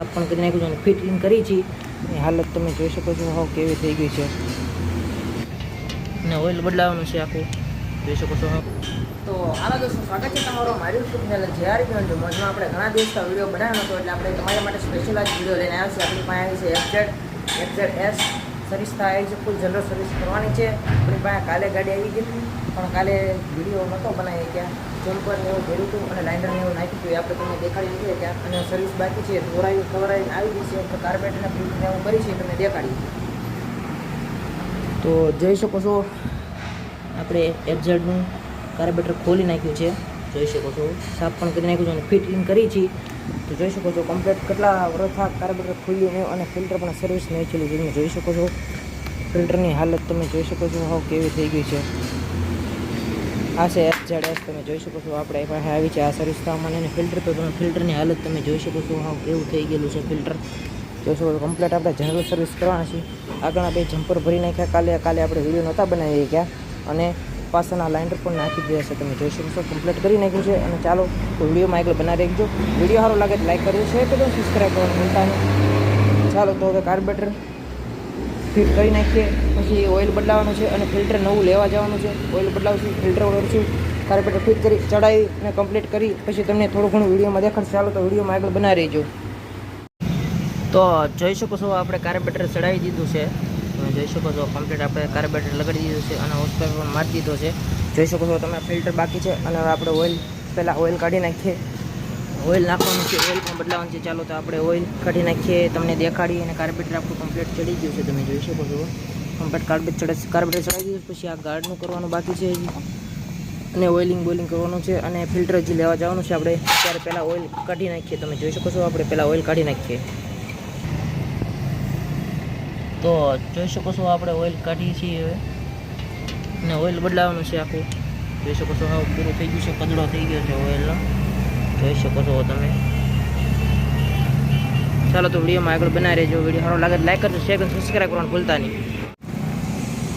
પણ કરી નાખ્યું છે ફિટિંગ કરી છે. એની હાલત તમે જોઈ શકો છો હાવ કેવી થઈ ગઈ છે. અને ઓઇલ બદલાવાનું છે આખું. જોઈ શકો છો તો હાલો દોસ્તો સ્વાગત છે તમારો મારી યુટ્યુબ ચેનલ જેઆર બીઓન્ડ મોજમાં આપણે ઘણા દિવસના વીડિયો બનાવ્યો હતો એટલે આપણે તમારા માટે સ્પેશિયલ આજ વીડિયો લઈને આવ્યા છીએ. આપણી પાસે આવી છે એફઝેડ એફઝેડ એસ સર્વિસ થાય આવી છે ફૂલ જનરલ સર્વિસ કરવાની છે. આપણી પાસે કાલે ગાડી આવી ગઈ હતી, પણ કાલે વીડિયો નહોતો બનાવી ગયા જમ્પર ને એવું ભર્યું હતું અને લાઇનરને એવું નાખ્યું હતું, એ આપણે તમને દેખાડી દીધું ત્યાં અને સર્વિસ બાકી છે, દોરાયું કવરાઈને આવી ગઈ છે. તો કાર્પેટને પ્રિન્ટને એવું કરી છે તમને દેખાડી તો જોઈ શકો છો, આપણે એફઝેડનું કાર્બેટર ખોલી નાખ્યું છે. જોઈ શકો છો. સાફ પણ કરી નાખ્યું છે અને ફિટિંગ કરી છે. તો જોઈ શકો છો કમ્પ્લીટ કેટલા વર્ષ આ કાર્બેટર ખુલ્યું નહીં અને ફિલ્ટર પણ સર્વિસ નહીં છેલ્લું તમે જોઈ શકો છો. ફિલ્ટરની હાલત તમે જોઈ શકો છો. હાવ કેવી થઈ ગઈ છે. આ છે એસ જેડ એસ તમે જોઈ શકો છો. આપણે પાસે આવી છે આ સર્વિસ થવા અને ફિલ્ટર તો તમે ફિલ્ટરની હાલત તમે જોઈ શકો છો. હાવ કેવું થઈ ગયેલું છે ફિલ્ટર જોઈ શકો છો કમ્પ્લીટ આપણે જનરલ સર્વિસ કરવાના છે આગળના બે જમ્પર ભરી નાખ્યા. કાલે કાલે આપણે વીડિયો નહોતા બનાવી ગયા અને પાછળના લાઇન્ડર પણ નાખી દીધા છે. તમે જોઈ શકો છો કમ્પ્લીટ કરી નાખ્યું છે. અને ચાલો વિડીયોમાં આગળ બનાવી રાખજો વીડિયો સારો લાગે લાઇક કરજો શેર કરજો સબસ્ક્રાઈબ કરવાનું ભૂલતા ચાલો, તો હવે કાર્બેટર ફિટ કરી નાખીએ. પછી ઓઇલ બદલાવાનું છે અને ફિલ્ટર નવું લેવા જવાનું છે. ઓઇલ બદલાવશું ફિલ્ટર ઓળખશું. કાર્પેટર ફિટ કરી ચડાવી અને કમ્પ્લીટ કરી. પછી તમને થોડું ઘણું વિડીયોમાં દેખાડશે. ચાલો, તો વિડીયોમાં આગળ બનાવી રહેજો. તો જોઈ શકો છો, આપણે કાર્પેટર ચડાવી દીધું છે. તમે જોઈ શકો છો કમ્પ્લીટ આપણે કાર્બેટર લગાડી દીધું છે અને હોસ્પેર પણ મારી દીધો છે. જોઈ શકો છો તમે ફિલ્ટર બાકી છે અને હવે આપણે ઓઇલ પહેલાં ઓઇલ કાઢી નાખીએ. ઓઇલ નાખવાનું છે ઓઇલ પણ બદલાવાનું છે. ચાલો તો આપણે ઓઇલ કાઢી નાખીએ, તમને દેખાડીએ અને કાર્બેટર આપણું કમ્પ્લીટ ચડી ગયું છે. તમે જોઈ શકો છો. કમ્પ્લીટ કાર્પેટ ચડે કાર્બેટર ચડાવી દીધું પછી આ ગાર્ડનું કરવાનું બાકી છે. અને ઓઇલિંગ બોઇલિંગ કરવાનું છે અને ફિલ્ટર હજી લેવા જવાનું છે આપણે. ત્યારે પહેલાં ઓઇલ કાઢી નાખીએ. તમે જોઈ શકો છો, આપણે પહેલાં ઓઇલ કાઢી નાખીએ. તો જોઈ શકો છો આપણે ઓઇલ કાઢીએ છીએ હવે. અને ઓઇલ બદલાવાનું છે આખું. જોઈ શકો છો હા, પૂરું થઈ ગયું છે કદડો થઈ ગયો છે ઓઇલનો. જોઈ શકો છો તમે. ચાલો તો વિડીયોમાં આગળ બનાવી રહેજો. વીડિયો સારો લાગે લાઈક કરજો શેર કરજો સબસ્ક્રાઈબ કરવાનું ભૂલતા નહીં.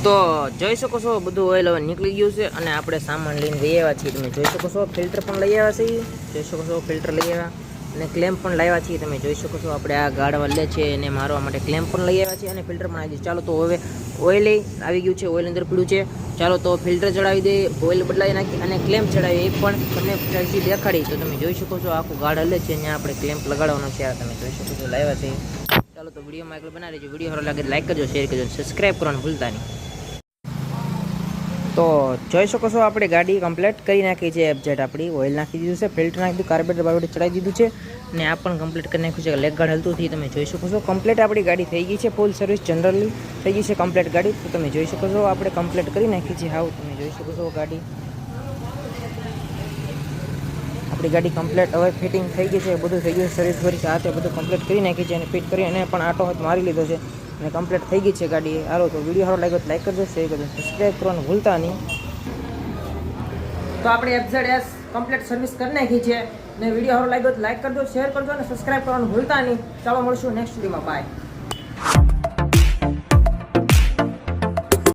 તો જોઈ શકો છો બધું ઓઇલ હવે નીકળી ગયું છે અને આપણે સામાન લઈને લઈ આવ્યા છીએ. તમે જોઈ શકો છો ફિલ્ટર પણ લઈ આવ્યા છીએ જોઈ શકો છો ફિલ્ટર લઈ આવ્યા. અને ક્લેમ્પ પણ લાવ્યા છીએ, તમે જોઈ શકો છો. આપણે આ ગાડ લે છે એને મારવા માટે ક્લેમ્પ પણ લઈ આવ્યા છીએ અને ફિલ્ટર પણ આવી ગયું ચાલો તો હવે ઓઇલ આવી ગયું છે ઓઇલ અંદર પીડ્યું છે. ચાલો તો ફિલ્ટર ચડાવી દઈએ ઓઇલ બદલાવી નાખી અને ક્લેમ્પ ચડાવી. એ પણ તમને ફરીથી દેખાડી. તો તમે જોઈ શકો છો, આખું ગાર્ડ હલે છે ત્યાં આપણે ક્લેમ્પ લગાડવાનો છે. આ તમે જોઈ શકો છો, લાવ્યા છે. ચાલો તો વિડીયોમાં આગળ બનાવી દેજો વીડિયો સારો લાગે લાઇક કરજો શેર કરજો સબસ્ક્રાઈબ કરવાનું ભૂલતા નહીં. તો જોઈ શકો છો, આપણે ગાડી કમ્પ્લીટ કરી નાખી છે એબજેટ આપણી. ઓઇલ નાખી દીધું છે ફિલ્ટર નાખી દીધું કાર્બેટર બાર્બેટર ચડાવી દીધું છે અને આ પણ કમ્પ્લીટ કરી નાખ્યું છે લેગ ગાર્ડ હલતું તમે જોઈ શકો છો. કમ્પ્લીટ આપણી ગાડી થઈ ગઈ છે ફૂલ સર્વિસ જનરલી થઈ ગઈ છે કમ્પ્લીટ ગાડી. તો તમે જોઈ શકો છો, આપણે કમ્પ્લીટ કરી નાખી છે. હાવ તમે જોઈ શકો છો ગાડી. આપણી ગાડી કમ્પ્લીટ હવે ફિટિંગ થઈ ગઈ છે, બધું થઈ ગયું સર્વિસ ભરી છે, આ તે બધું કમ્પ્લીટ કરી નાખી છે, અને ફિટ કરી અને પણ આટો હાથ મારી લીધો છે. અને કમ્પ્લીટ થઈ ગઈ છે ગાડી. હાલો તો વીડિયો સારો લાગ્યો લાઈક કરજો શેર કરજો સબસ્ક્રાઈબ કરવાનું ભૂલતા નહીં. તો આપણે એફઝેડ એસ કમ્પ્લીટ સર્વિસ કરી નાખી છે. ને વીડિયો સારો લાગ્યો લાઈક કરજો શેર કરજો અને સબસ્ક્રાઈબ કરવાનું ભૂલતા નહીં. ચાલો મળશું નેક્સ્ટ વિડીયોમાં બાય